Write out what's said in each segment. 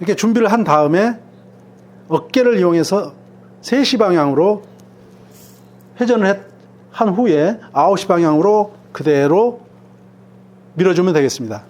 이렇게 준비를 한 다음에 어깨를 이용해서 3시 방향으로 회전을 했- 한 후에 9시 방향으로 그대로 밀어주면 되겠습니다.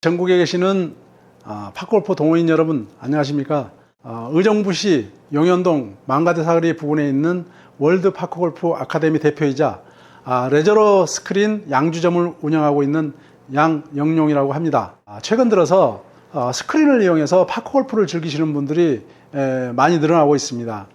전국에 계시는 아, 팝골프 동호인 여러분 안녕하십니까? 아, 의정부시 용현동 망가대 사거리 부근에 있는 월드 파크골프 아카데미 대표이자 아, 레저러 스크린 양주점을 운영하고 있는 양영용이라고 합니다. 아, 최근 들어서 아, 스크린을 이용해서 파크골프를 즐기시는 분들이 에, 많이 늘어나고 있습니다.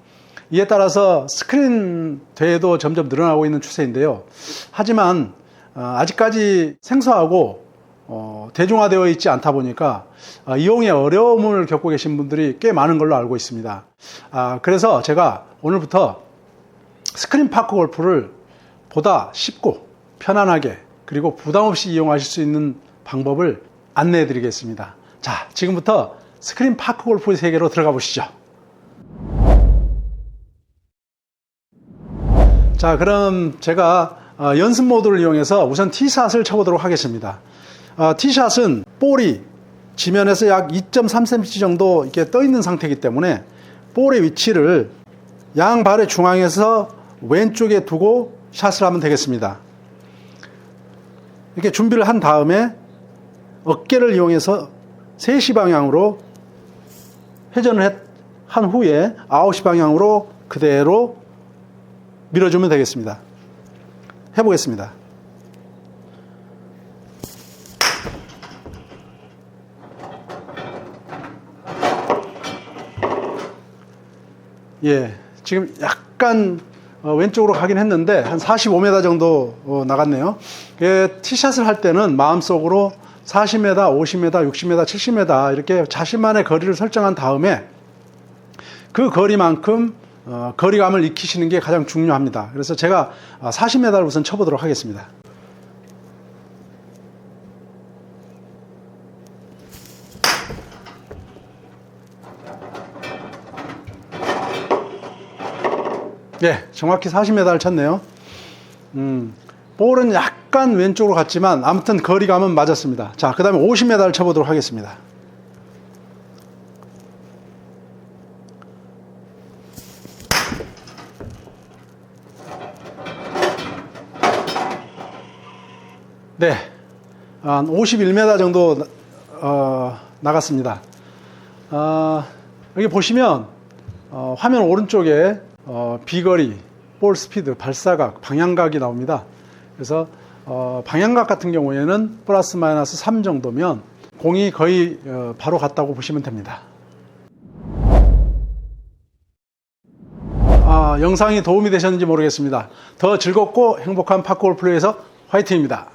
이에 따라서 스크린 대회도 점점 늘어나고 있는 추세인데요. 하지만 어, 아직까지 생소하고 어, 대중화되어 있지 않다 보니까 어, 이용에 어려움을 겪고 계신 분들이 꽤 많은 걸로 알고 있습니다. 아, 그래서 제가 오늘부터 스크린 파크 골프를 보다 쉽고 편안하게 그리고 부담 없이 이용하실 수 있는 방법을 안내해 드리겠습니다. 자, 지금부터 스크린 파크 골프의 세계로 들어가 보시죠. 자, 그럼 제가 어, 연습 모드를 이용해서 우선 티샷을 쳐보도록 하겠습니다. 어, 티샷은 볼이 지면에서 약 2.3cm 정도 이렇게 떠 있는 상태이기 때문에 볼의 위치를 양 발의 중앙에서 왼쪽에 두고 샷을 하면 되겠습니다. 이렇게 준비를 한 다음에 어깨를 이용해서 3시 방향으로 회전을 했- 한 후에 9시 방향으로 그대로 밀어주면 되겠습니다. 해보겠습니다. 예, 지금 약간 어, 왼쪽으로 가긴 했는데 한 45m 정도 어, 나갔네요. 예, 티샷을 할 때는 마음속으로 40m, 50m, 60m, 70m 이렇게 자신만의 거리를 설정한 다음에 그 거리만큼 어, 거리감을 익히시는 게 가장 중요합니다. 그래서 제가 40m를 우선 쳐보도록 하겠습니다. 예, 정확히 40m를 쳤네요. 음, 볼은 약간 왼쪽으로 갔지만 아무튼 거리감은 맞았습니다. 자, 그 다음에 50m를 쳐보도록 하겠습니다. 네, 한 51m 정도 어, 나갔습니다. 아, 여기 보시면 어, 화면 오른쪽에 어, 비거리, 볼 스피드, 발사각, 방향각이 나옵니다. 그래서 어, 방향각 같은 경우에는 플러스 마이너스 3 정도면 공이 거의 어, 바로 갔다고 보시면 됩니다. 아, 영상이 도움이 되셨는지 모르겠습니다. 더 즐겁고 행복한 파크골 플레이에서 화이팅입니다.